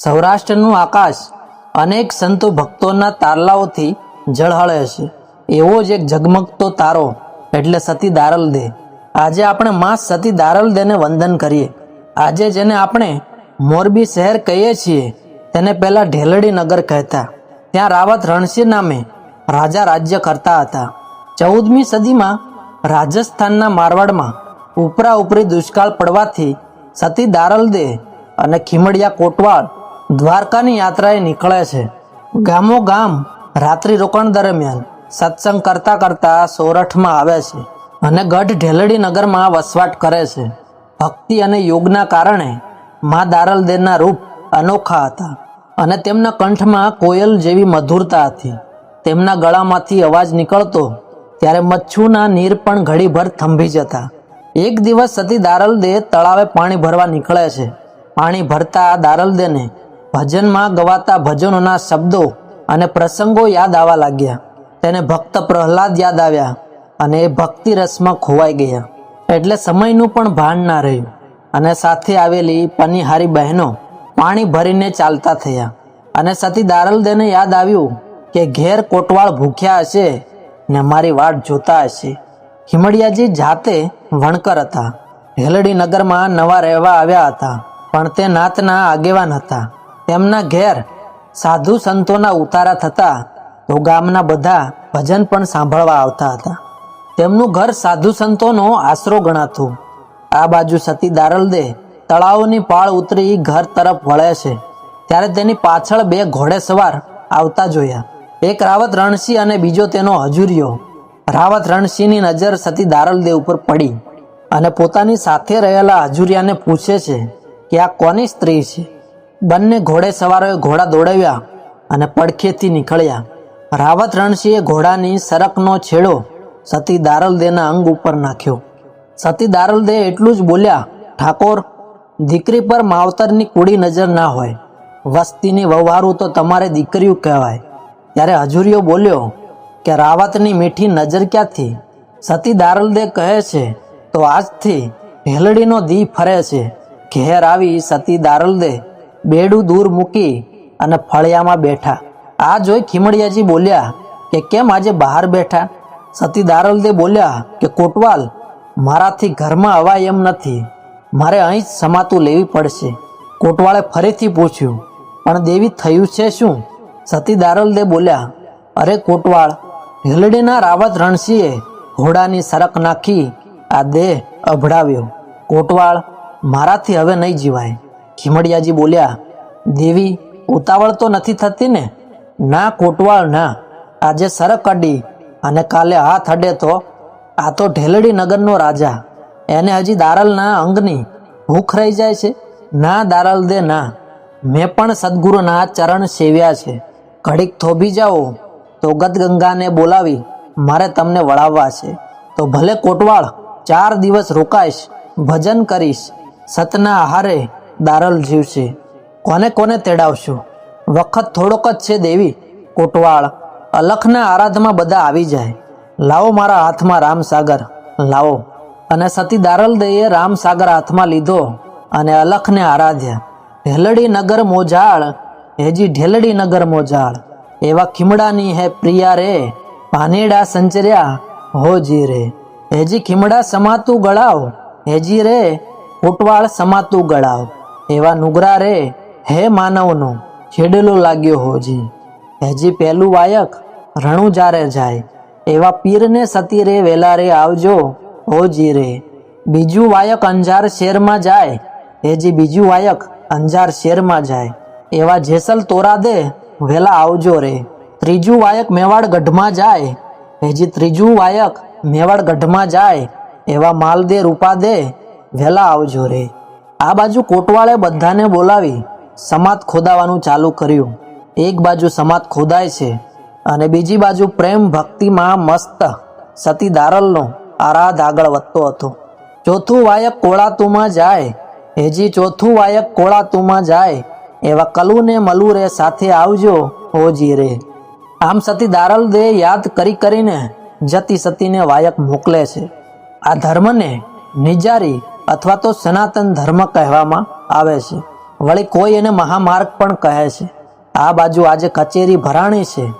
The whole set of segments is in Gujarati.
સૌરાષ્ટ્રનું આકાશ અનેક સંતો ભક્તોના તારલાઓથી ઝળહળે છે. એવો જ એક ઝગમગતો તારો, એટલે સતી દારલ દે આજે આપણે મા સતી દારલ દેને વંદન કરીએ. આજે જેને આપણે મોરબી શહેર કહીએ છીએ, તેને પહેલાં ઢેલડી નગર કહેતા. ત્યાં રાવત રણસિંહ નામે રાજા રાજ્ય કરતા હતા. ચૌદમી સદીમાં રાજસ્થાનના મારવાડમાં ઉપરા ઉપરી દુષ્કાળ પડવાથી સતી દારલદે અને ખીમડિયા કોટવાળ દ્વારકાની યાત્રાએ નીકળે છે. ગામો ગામ રાત્રિ રોકાણ દરમિયાન સત્સંગ કરતા કરતા સોરઠમાં આવે છે અને ગઢ ઢેલડી નગરમાં વસવાટ કરે છે. ભક્તિ અને યોગના કારણે મા દારલદેના રૂપ અનોખા હતા અને તેમના કંઠમાં કોયલ જેવી મધુરતા હતી. તેમના ગળામાંથી અવાજ નીકળતો ત્યારે મચ્છુના નીર પણ ઘડીભર થંભી જતા. એક દિવસ સતી દારલદે તળાવે પાણી ભરવા નીકળે છે. પાણી ભરતા દારલદેને ભજનમાં ગવાતા ભજનોના શબ્દો અને પ્રસંગો યાદ આવવા લાગ્યા. તેને ભક્ત પ્રહલાદ યાદ આવ્યા અને એ ભક્તિ રસમાં ખોવાઈ ગયા. એટલે સમયનું પણ ભાન ના રહ્યું. અને સાથે આવેલી પનિહારી બહેનો પાણી ભરીને ચાલતા થયા. અને સતી દારલદેને યાદ આવ્યું કે ઘેર કોટવાળ ભૂખ્યા હશે ને મારી વાટ જોતા હશે. હિમડિયાજી જાતે વણકર હતા. હેલડી નગરમાં નવા રહેવા આવ્યા હતા, પણ તે નાતના આગેવાન હતા. તેમના ઘેર સાધુ સંતોના ઉતારા થતા તો ગામના બધા ભજન પણ સાંભળવા આવતા હતા. તેમનું ઘર સાધુ સંતોનો આશરો ગણાતું. આ બાજુ સતી દારલદે તળાવની પાળ ઉતરી ઘર તરફ વળે છે. ત્યારે તેની પાછળ બે ઘોડે સવાર આવતા જોયા. એક રાવત રણસિંહ અને બીજો તેનો હજુરિયો. રાવત રણસિંહની નજર સતી દારલદે ઉપર પડી અને પોતાની સાથે રહેલા હજુરિયાને પૂછે છે કે આ કોની સ્ત્રી છે? બંને ઘોડે સવારોએ ઘોડા દોડાવ્યા અને પડખેથી નીકળ્યા. રાવત રણસિંહે ઘોડાની સરકનો છેડો સતી દારલદેના અંગ ઉપર નાખ્યો. સતી દારલદે એટલું જ બોલ્યા, ઠાકોર, દીકરી પર માવતરની કુડી નજર ના હોય. વસ્તીની વહારું તો તમારે દીકરીઓ કહેવાય. ત્યારે હજુરીઓ બોલ્યો કે, રાવતની મીઠી નજર ક્યાંથી? સતી દારલદે કહે છે તો આજથી ભેલડીનો દી ફરે છે. ઘેર આવી સતી દારલદે બેડું દૂર મૂકી અને ફળિયામાં બેઠા. આ જોઈ ખીમડિયાજી બોલ્યા કે, કેમ આજે બહાર બેઠા? સતી દારોલદે બોલ્યા કે, કોટવાલ, મારાથી ઘરમાં અવાય એમ નથી. મારે અહીં જ સમાતું લેવી પડશે. કોટવાળે ફરીથી પૂછ્યું, પણ દેવી થયું છે શું? સતી દારોલદે બોલ્યા, અરે કોટવાળ, હેલડીના રાવત રણસિંહે ઘોડાની સરક નાખી આ દેહ અભડાવ્યો. કોટવાળ, મારાથી હવે નહીં જીવાય. ખીમડિયાજી બોલ્યા, દેવી, ઉતાવળ તો નથી થતી ને? ના કોટવાળ, ના. આજે સરક અડી અને કાલે હાથ અડે તો? આ તો ઢેલડી નગરનો રાજા. એને હજી દારલના અંગની ભૂખ રહી જાય છે? ના, દારલ દે, ના. મેં પણ સદગુરુના ચરણ સેવ્યા છે. ઘડીક થોભી જાઓ. તો ગદગંગાને બોલાવી, મારે તમને વળાવવા છે. તો ભલે કોટવાળ ચાર દિવસ રોકાઈશ, ભજન કરીશ, સતના આહારે દારલ જીવશે કોને કોને તેડાવશો? વખત થોડોક જ છે દેવી. કોટવાળ, અલખના આરાધમાં બધા આવી જાય. લાવો મારા હાથમાં રામસાગર લાવો. અને સતી દારલ દારલદઈએ રામસાગર હાથમાં લીધો અને અલખને આરાધ્યા. ઢેલડી નગર મોજાળ, હેજી ઢેલડી નગર મોજાળ. એવા ખીમડાની હે પ્રિયા રે, પાનેડા સંચર્યા હોજી રે. હેજી ખીમડા સમાતું ગળાવ, હેજી રે, કોટવાળ સમાતું ગળાવ. એવા નુગરા રે, હે માનવનો, છેડલો લાગ્યો હોજી હેજી પહેલું વાયક રણું જારે જાય. એવા પીરને સતી રે, વેલા રે, આવજો હોજી રે. બીજું વાયક અંજાર શેરમાં જાય. હેજી બીજું વાયક અંજાર શેરમાં જાય. એવા જેસલ તોરા દે, વેલા આવજો રે. ત્રીજું વાયક મેવાડ ગઢમાં જાય. હેજી ત્રીજું વાયક મેવાડ ગઢમાં જાય. એવા માલદે રૂપા દે, વેલા આવજો રે. આ બાજુ કોટવાળે બધાને બોલાવી સમાત ખોદાવાનું ચાલુ કર્યું. એક બાજુ સમાત ખોદાય છે અને બીજી બાજુ પ્રેમ ભક્તિમાં મસ્ત સતી દારલનો આરાધ આગળ વધતો હતો. ચોથું વાયક કોળાતુમાં જાય, હેજી ચોથું વાયક કોળાતુમાં જાય, એવા કલુ ને મલુ રે સાથે આવજો, હોજી રે. આમ સતી દારલ દે યાદ કરી કરીને જતી સતીને વાયક મોકલે છે. આ ધર્મને નિજારી અથવા તો સનાતન ધર્મ કહેવામાં આવે છે. વળી કોઈ એને મહામાર્ગ પણ કહે છે. આ બાજુ આજે કચેરી ભરાણી છે.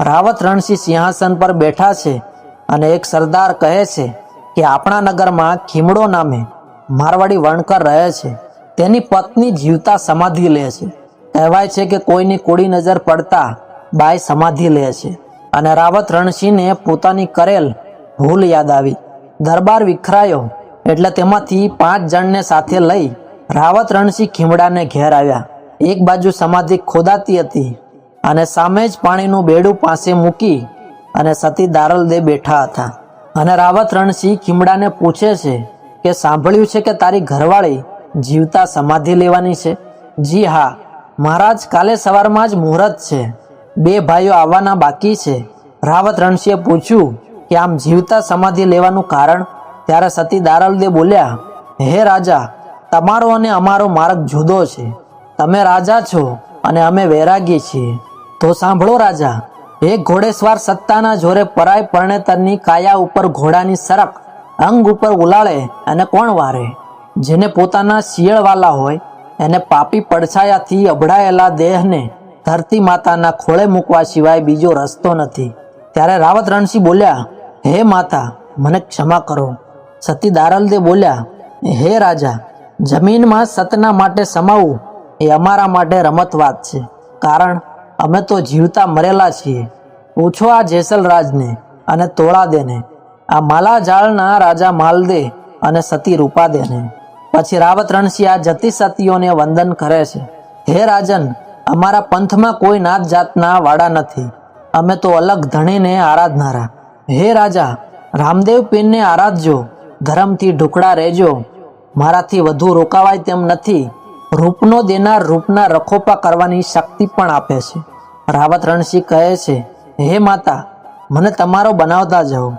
રાવત રણસિંહ સિંહાસન પર બેઠા છે અને એક સરદાર કહે છે કે આપણા નગરમાં ખીમડો નામે મારવાડી વણકર રહે છે. તેની પત્ની જીવતા સમાધિ લે છે. કહેવાય છે કે કોઈની કુડી નજર પડતા બાઈ સમાધિ લે છે. અને રાવત રણસિંહને પોતાની કરેલ ભૂલ યાદ આવી. દરબાર વિખરાયો. એટલે તેમાંથી પાંચ જણને સાથે લઈ રાવત રણસિંહ ખીમડાને ઘેર આવ્યા. એક બાજુ સમાધિ ખોદાતી હતી અને સામે જ પાણીનું બેડું પાસે મૂકી અને સતી દારલદે બેઠા હતા. અને રાવત રણસિંહ ખીમડાને પૂછે છે કે સાંભળ્યું છે કે તારી ઘરવાળી જીવતા સમાધિ લેવાની છે? જી હા, મહારાજ કાલે સવારમાં જ મુહૂર્ત છે. બે ભાઈઓ આવવાના બાકી છે. રાવત રણસિંહે પૂછ્યું કે આમ જીવતા સમાધિ લેવાનું કારણ? ત્યારે સતી દારલદે બોલ્યા, હે રાજા, તમારો અને અમારો માર્ગ જુદો છે. તમે રાજા છો અને અમે વૈરાગી છીએ. તો સાંભળો રાજા, એક ઘોડેસવાર સત્તાના જોરે પરાય પરણેતરની કાયા ઉપર ઘોડાની સરક, અંગ ઉપર ઉલાળે અને કોણ વારે? જેને પોતાના શિયળવાલા હોય, એને પાપી પડછાયાથી અભડાયેલા દેહને ધરતી માતાના ખોળે મૂકવા સિવાય બીજો રસ્તો નથી. ત્યારે રાવત રણસિંહ બોલ્યા, હે માતા, મને ક્ષમા કરો. સતી દારલદે બોલ્યા, હે રાજા, જમીનમાં સતના માટે સમાવવું એ અમારા માટે રમત વાત છે. કારણ અમે તો જીવતા મરેલા છીએ. પૂછો આ જેસલરાજને અને તોળાદેને, આ માલાજાળના રાજા માલદે અને સતી રૂપાદેને. પછી રાવત રણસિંહ આ જતી સતીઓને વંદન કરે છે. હે રાજન, અમારા પંથમાં કોઈ નાત જાતના વાડા નથી. અમે તો અલગ ધણીને આરાધનારા. હે રાજા, રામદેવ પીરને આરાધજો. ધર્મથી ઢુકડા રહેજો. મારાથી વધુ રોકાવાય તેમ નથી. રૂપનો દેનાર રૂપના રખોપા કરવાની શક્તિ પણ આપે છે. રાવત રણસિંહ કહે છે, હે માતા, મને તમારો બનાવતા જાઓ.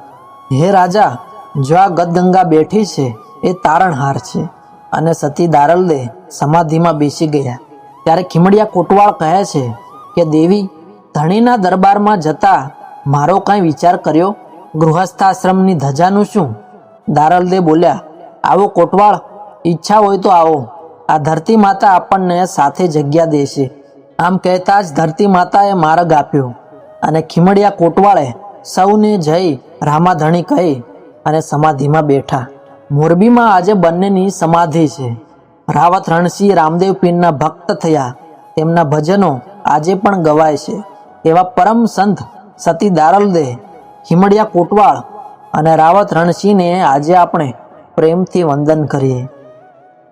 હે રાજા, જો આ ગદગંગા બેઠી છે, એ તારણહાર છે. અને સતી દારલદે સમાધિમાં બેસી ગયા. ત્યારે ખીમડિયા કોટવાળ કહે છે કે, દેવી, ધણીના દરબારમાં જતા મારો કાંઈ વિચાર કર્યો? ગૃહસ્થાશ્રમની ધજાનું શું? દારલદે બોલ્યા, આવો કોટવાળ, ઈચ્છા હોય તો આવો. આ ધરતી માતા આપણને સાથે જગ્યા દેશે. આમ કહેતા જ ધરતી માતાએ માર્ગ આપ્યો અને ખીમડિયા કોટવાળે સૌને જઈ રામાધણી કહી અને સમાધિમાં બેઠા. મોરબીમાં આજે બંનેની સમાધિ છે. રાવત, રણસિંહ, રામદેવ પીરના ભક્ત થયા. તેમના ભજનો આજે પણ ગવાય છે. એવા પરમ સંત સતી દારલદે ખીમડિયા કોટવાળ અને રાવત રણસિંહને આજે આપણે પ્રેમથી વંદન કરીએ.